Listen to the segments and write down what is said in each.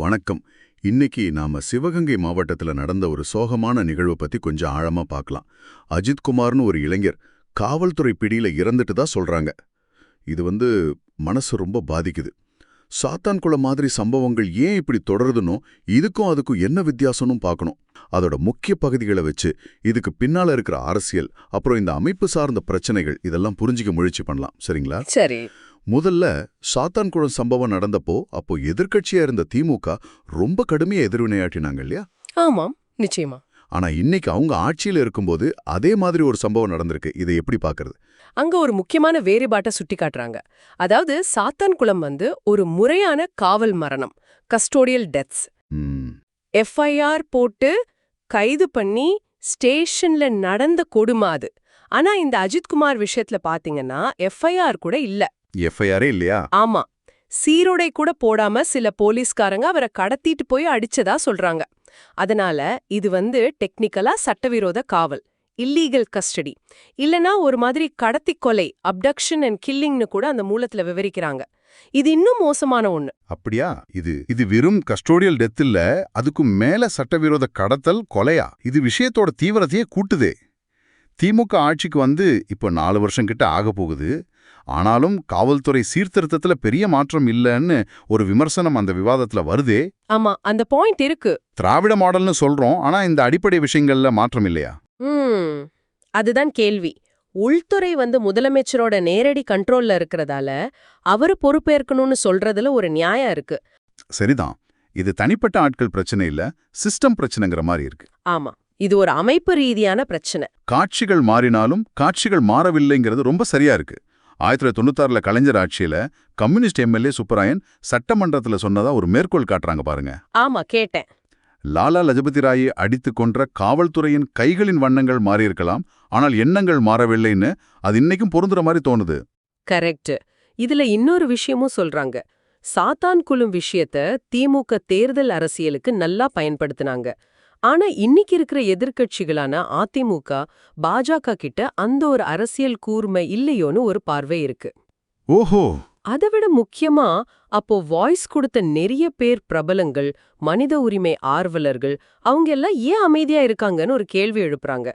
வணக்கம். இன்னைக்கு நாம சிவகங்கை மாவட்டத்துல நடந்த ஒரு சோகமான நிகழ்வை பத்தி கொஞ்சம் ஆழமா பார்க்கலாம் அஜித்குமார்னு ஒரு இளைஞர் காவல்துறை பிடியில இறந்துட்டு தான் சொல்றாங்க. இது வந்து மனசு ரொம்ப பாதிக்குது. சாத்தான்குளம் மாதிரி சம்பவங்கள் ஏன் இப்படி தொடருதுனோ இதுக்கும் அதுக்கும் என்ன வித்தியாசம்னு பார்க்கணும் அதோட முக்கிய பகுதிகளை வச்சு இதுக்கு பின்னால இருக்கிற அரசியல் அப்புறம் இந்த அமைப்பு சார்ந்த பிரச்சனைகள் இதெல்லாம் புரிஞ்சுக்க முயற்சி பண்ணலாம். சரிங்களா? சரி. முதல்ல சாத்தான்குளம் சம்பவம் நடந்தப்போ அப்போ எதிர்க்கட்சியா இருந்த திமுக ரொம்ப கடுமையா எதிர்வினையாற்றினாங்க இல்லையா? ஆமாம் நிச்சயமா. ஆனா இன்னைக்கு அவங்க ஆட்சியில இருக்கும்போது அதே மாதிரி ஒரு சம்பவம் நடந்திருக்கு. இதை எப்படி பாக்குறது? அங்க ஒரு முக்கியமான வேறுபாட்டை சுட்டி காட்டுறாங்க அதாவது சாத்தான்குளம் வந்து ஒரு முறையான காவல் மரணம் கஸ்டோடியல் டெத்ஸ். எஃப்ஐஆர் போட்டு கைது பண்ணி ஸ்டேஷன்ல நடந்த கொடுமை அது. ஆனா இந்த அஜித்குமார் விஷயத்துல பாத்தீங்கன்னா எஃப்ஐஆர் கூட இல்ல. ஏ இல்லையா? ஆமா. சீருடை கூட போடாம சில போலீஸ்காரங்க அவரை கடத்திட்டு போய் அடிச்சதா சொல்றாங்க. அதனால இது வந்து டெக்னிக்கலா சட்டவிரோத காவல் இல்லீகல் கஸ்டடி. இல்லனா ஒரு மாதிரி கடத்தி கொலை அப்டக்ஷன் அண்ட் கில்லிங்னு கூட அந்த மூலத்துல விவரிக்கிறாங்க. இது இன்னும் மோசமான ஒண்ணு. அப்படியா? இது இது வெறும் கஸ்டோடியல் டெத் இல்ல அதுக்கும் மேல சட்டவிரோத கடத்தல் கொலையா? இது விஷயத்தோட தீவிரத்தையே கூட்டுதே. திமுக ஆட்சிக்கு வந்து இப்போ நாலு வருஷம் கிட்ட ஆக போகுது. ஆனாலும் காவல்துறை சீர்திருத்தத்துல பெரிய மாற்றம் இல்லைன்னு ஒரு விமர்சனம் அந்த விவாதத்துல வருதே. ஆமா அந்த பாயிண்ட் இருக்கு. திராவிட மாடல்னு சொல்றோம் ஆனா இந்த அடிப்படை விஷயங்கள்ல மாற்றம் இல்லையா? ம் அதுதான் கேள்வி. உள்துறை வந்து முதலமைச்சரோட நேரடி கண்ட்ரோல்ல இருக்கிறதால அவரு பொறுப்பேற்கணும்னு சொல்றதுல ஒரு நியாயம் இருக்கு. சரிதான். இது தனிப்பட்ட ஆட்கள் பிரச்சனை இல்ல சிஸ்டம் பிரச்சனைங்கிற மாதிரி இருக்கு. ஆமா. இது ஒரு அமைப்பு ரீதியான பிரச்சனை. காட்சிகள் மாறினாலும் காட்சிகள் மாறவில்லைங்கிறது ரொம்ப சரியா இருக்கு. ஆயிரத்தி தொள்ளாயிரத்தி தொண்ணூத்தாறுல கலைஞர் ஆட்சியில கம்யூனிஸ்ட் எம்எல்ஏ சுப்பராயன் சட்டமன்றத்துல சொன்னதா ஒரு மேற்கோள் காட்டுறாங்க பாருங்க. ஆமா கேட்டேன். லாலா லஜபதி ராயை அடித்து கொன்ற காவல்துறையின் கைகளின் வண்ணங்கள் மாறியிருக்கலாம். ஆனால் எண்ணங்கள் மாறவில்லைன்னு அது இன்னைக்கும் பொருந்துற மாதிரி தோணுது. கரெக்ட் இதுல இன்னொரு விஷயமும் சொல்றாங்க. சாத்தான் குழும் விஷயத்த திமுக தேர்தல் அரசியலுக்கு நல்லா பயன்படுத்தினாங்க. ஆனா இன்னைக்கு இருக்கிற எதிர்க்கட்சிகளான அதிமுக பாஜக கிட்ட அந்த ஒரு அரசியல் கூர்மை இல்லையோன்னு ஒரு பார்வை இருக்கு. ஓஹோ! அதை விட முக்கியமா அப்போ வாய்ஸ் கொடுத்த நிறைய பேர் பிரபலங்கள் மனித உரிமை ஆர்வலர்கள் அவங்க எல்லாம் ஏன் அமைதியா இருக்காங்கன்னு ஒரு கேள்வி எழுப்புறாங்க.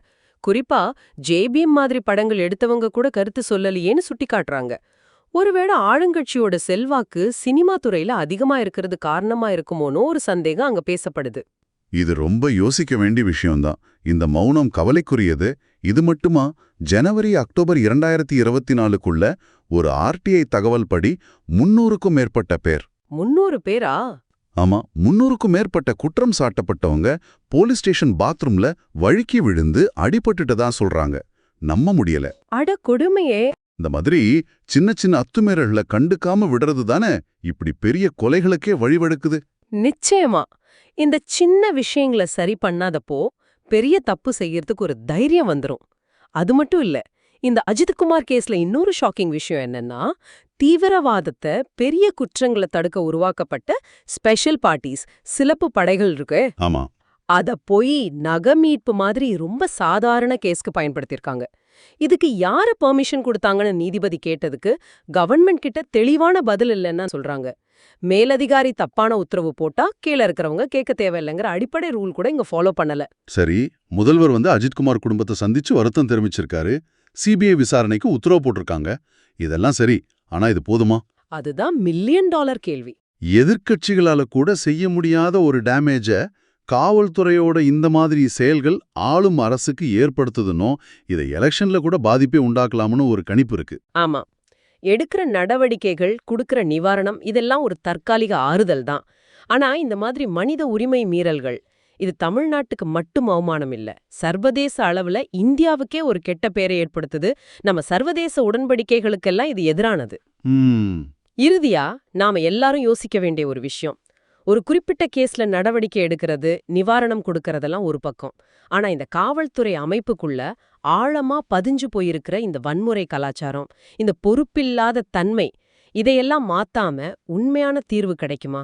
குறிப்பா ஜேபிஎம் மாதிரி படங்கள் எடுத்தவங்க கூட கருத்து சொல்லலையேன்னு சுட்டி காட்டுறாங்க. ஒருவேளை ஆளுங்கட்சியோட செல்வாக்கு சினிமா துறையில அதிகமா இருக்கிறது காரணமா இருக்குமோனோ ஒரு சந்தேகம் அங்க பேசப்படுது. இது ரொம்ப யோசிக்க வேண்டிய விஷயம்தான். இந்த மௌனம் கவலைக்குரியது. இது மட்டுமா? ஜனவரி அக்டோபர் இரண்டாயிரத்தி இருபத்தி நாலுக்குள்ள ஒரு ஆர்டிஐ தகவல் படி முன்னூறுக்கும் மேற்பட்ட பேர். முன்னூறு பேரா? ஆமா முன்னூறுக்கும் மேற்பட்ட குற்றம் சாட்டப்பட்டவங்க போலீஸ் ஸ்டேஷன் பாத்ரூம்ல வழுக்கி விழுந்து அடிபட்டுட்டதா சொல்றாங்க. நம்ப முடியல. அட கொடுமையே. இந்த மாதிரி சின்ன சின்ன அத்துமீறல்களை கண்டுக்காம விடுறது தானே? இப்படி பெரிய கொலைகளுக்கே வழிவடுக்குது நிச்சயமா. இந்த சின்ன விஷயங்களை சரி பண்ணாதப்போ பெரிய தப்பு செய்யறதுக்கு ஒரு தைரியம் வந்துரும். அது மட்டும் இல்ல இந்த அஜித்குமார் கேஸ்ல இன்னொரு ஷாக்கிங் விஷயம் என்னன்னா தீவிரவாதத்தை பெரிய குற்றங்களை தடுக்க உருவாக்கப்பட்ட ஸ்பெஷல் பார்ட்டிஸ் சிலப்பு படைகள் இருக்கு. ஆமா. அத போய் நகை மீட்பு மாதிரி ரொம்ப சாதாரண கேஸ்க்கு பயன்படுத்தியிருக்காங்க இதுக்கு யாரு பெர்மிஷன் கொடுத்தாங்கன்னு நீதிபதி கேட்டதுக்கு கவர்மெண்ட் கிட்ட தெளிவான பதில் இல்லைன்னா சொல்றாங்க. மேலதிகாரி தப்பான உத்தரவு போட்டா கீழே இருக்கிறவங்க கேட்க தேவையில்லைங்கிற அடிப்படை ரூல் கூட இங்க ஃபாலோ பண்ணல. சரி முதல்வர் வந்து அஜித்குமார் குடும்பத்தை சந்திச்சு வருத்தம் தெரிவிச்சிருக்காரு. சிபிஐ விசாரணைக்கு உத்தரவு போட்டிருக்காங்க. இதெல்லாம் சரி ஆனா இது போதுமா? அதுதான் மில்லியன் டாலர் கேள்வி. எதிர்க்கட்சிகளால கூட செய்ய முடியாத ஒரு டேமேஜ காவல்துறையோட இந்த மாதிரி செயல்கள் ஆளும் அரசுக்கு ஏற்படுத்துதுனோ இதை எலெக்ஷன்ல கூட பாதிப்பே உண்டாக்கலாம்னு ஒரு கணிப்பு இருக்கு. ஆமா. எடுக்கிற நடவடிக்கைகள் குடுக்கிற நிவாரணம் இதெல்லாம் ஒரு தற்காலிக ஆறுதல் தான். ஆனா இந்த மாதிரி மனித உரிமை மீறல்கள் இது தமிழ்நாட்டுக்கு மட்டும் அவமானம் இல்ல. சர்வதேச அளவுல இந்தியாவுக்கே ஒரு கெட்ட பேரை ஏற்படுத்துது. நம்ம சர்வதேச உடன்படிக்கைகளுக்கெல்லாம் இது எதிரானது. இறுதியா நாம எல்லாரும் யோசிக்க வேண்டிய ஒரு விஷயம். ஒரு குறிப்பிட்ட கேஸ்ல நடவடிக்கை எடுக்கிறது நிவாரணம் கொடுக்கறதெல்லாம் ஒரு பக்கம். ஆனா இந்த காவல்துறை அமைப்புக்குள்ள ஆழமா பதிஞ்சு போயிருக்கிற இந்த வன்முறை கலாச்சாரம் இந்த பொறுப்பில்லாத தன்மை இதையெல்லாம் மாத்தாம உண்மையான தீர்வு கிடைக்குமா?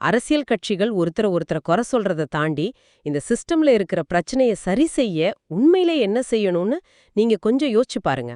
அரசியல் கட்சிகள் ஒருத்தர ஒருத்தர குறை சொல்றதை தாண்டி இந்த சிஸ்டம்ல இருக்கிற பிரச்சனையை சரி செய்ய உண்மையிலே என்ன செய்யணும்னு நீங்க கொஞ்சம் யோசிச்சு பாருங்க.